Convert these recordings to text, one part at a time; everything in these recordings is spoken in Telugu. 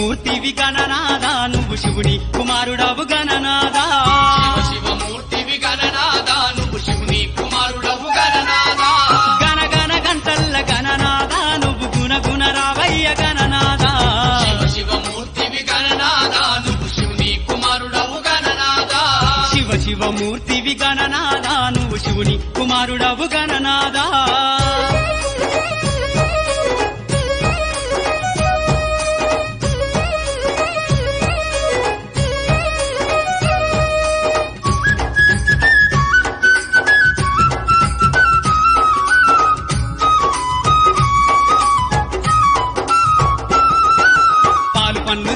శివమూర్తివి గణనాదా నువ్వు శివుని కుమారుడవు గణనాదా శివ శివమూర్తివి గణనాదా నువ్వు శివుని కుమారుడవు గణనాదా గణ గణ గంటల్ల గణనాదా నువ్వు గుణ గుణ రావయ్య గణనాదా శివ శివమూర్తివి గణనాదా నువ్వు శివుని కుమారుడవు గణనాదా శివ శివమూర్తివి గణనాదా నువ్వు శివుని కుమారుడవు గణనాదా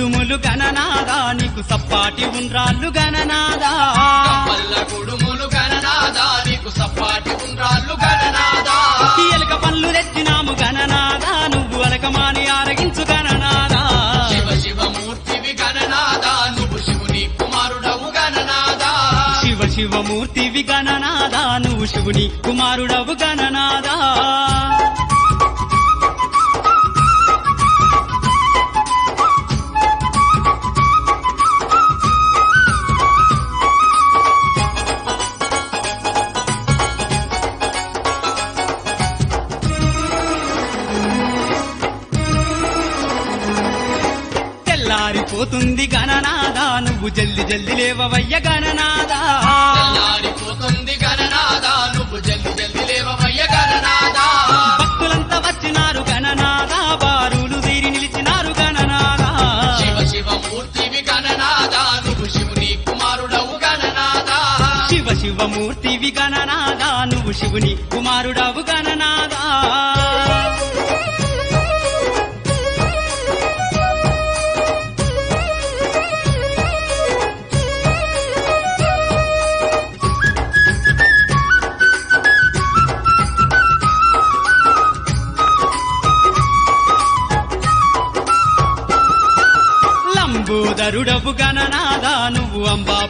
కుడుములు గణనాదా నీకు సప్పాటి ఉండ్రాళ్ళు గణనాదా కప్పల్ల కుడుములు గణనాదా నీకు సప్పాటి ఉండ్రాళ్ళు గణనాదా ఎలక పళ్ళు తెచ్చినాము గణనాదా నువ్వు అలకమాని ఆరగించు గణనాదా శివ శివమూర్తివి గణనాదా నువ్వు శివుని కుమారుడవు గణనాదా శివ శివమూర్తివి గణనాదా నువ్వు శివుని కుమారుడవు గణనాదా తెల్లారిపోతుంది గణనాదా నువ్వు జల్ది జల్ది లేవవయ్య గణనాదా తెల్లారిపోతుంది గణనాదా నువ్వు జల్ది జల్ది లేవవయ్య గణనాదా భక్తులంతా వచ్చినారు గణనాదా బారులు తీరి నిలిచినారు గణనాదా శివ శివమూర్తివి గణనాదా నువ్వు శివుని కుమారుడవు గణనాదా శివ శివమూర్తివి గణనాదా నువ్వు శివుని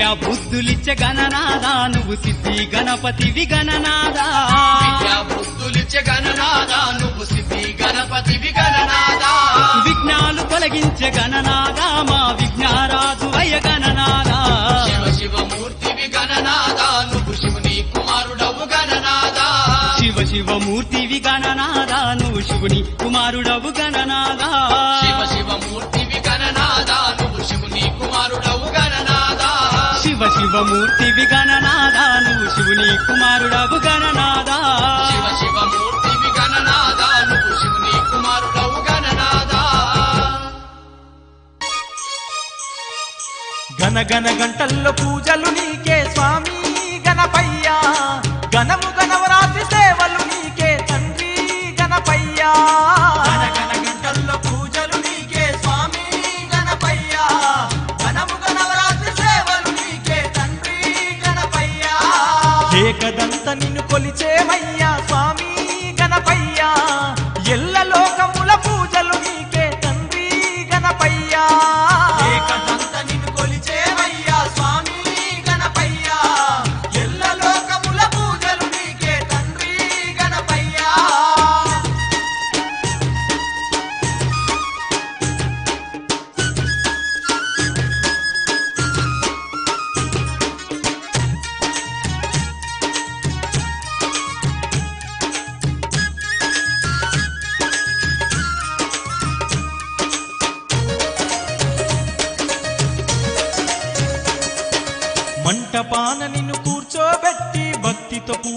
విద్యా బుద్ధులిచ్చ గణనాదా నువ్వు సిద్ధి గణపతివి గణనాదా విద్యా బుద్ధులిచ్చే గణనాదా నువ్వు సిద్ధి గణపతివి గణనాదా విఘ్నాలు తొలగించే గణనాదా మా విఘ్నారాజు అయ్య గణనాదా శివ శివమూర్తివి గణనాదా నువ్వు శివుని కుమారుడవు గణనాదా శివ శివమూర్తివి గణనాదా నువ్వు శివుని కుమారుడవు గణనాదా శివ శివమూర్తివి శివమూర్తివి గణనాదా నువ్వు శివుని కుమారుడవు గణనాదా శివ శివ మూర్తివి గణనాద నువ్వు శివుని కుమారుడవు గణనాద గన గన గంటల్లో పూజలు నీకే స్వామి గణపయ్యా. గణము గణవరాత్రి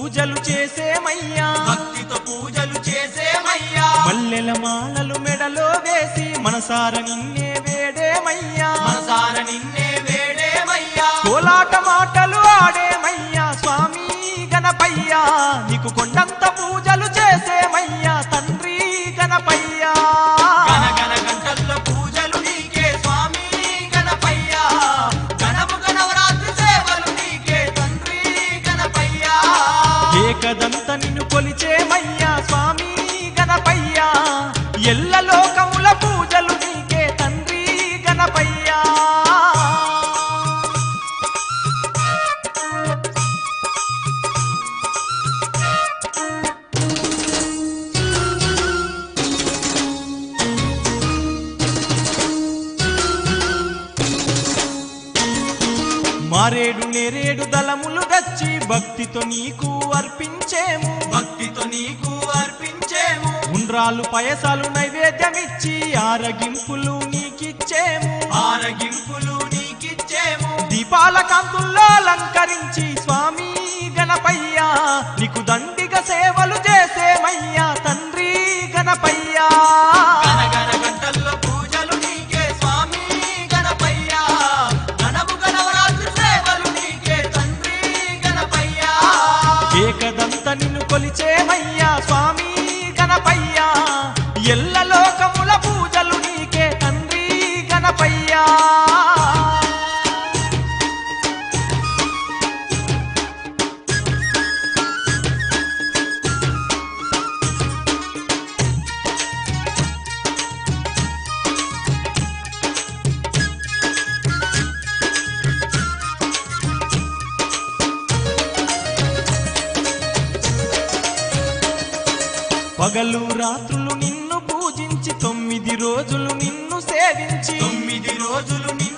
పూజలు చేసేమయ్యా. భక్తితో పూజలు చేసేమయ్యా. మల్లెల మాలలు మెడలో వేసి మనసార నిన్నే మారేడు నేరేడు దళములు గచ్చి భక్తితో నీకు అర్పించేము. భక్తితో నీకు అర్పించేము. ఉండ్రాలు పయసాలు నైవేద్యమిచ్చి ఆరగింపులు నీకిచ్చేము. ఆరగింపులు నీకిచ్చేము. దీపాల కాంతుల్లో అలంకరించి స్వామి గణపయ్యా నీకు దండిగ సేవలు చేసేమయ్యా తండ్రి గణపయ్యా. ఎల్ల లోకముల పూజలు నీకే తండ్రి గణపయ్యా. పగలు రాత్రులు తొమ్మిది రోజులు నిన్ను సేవించి తొమ్మిది రోజులు నిన్ను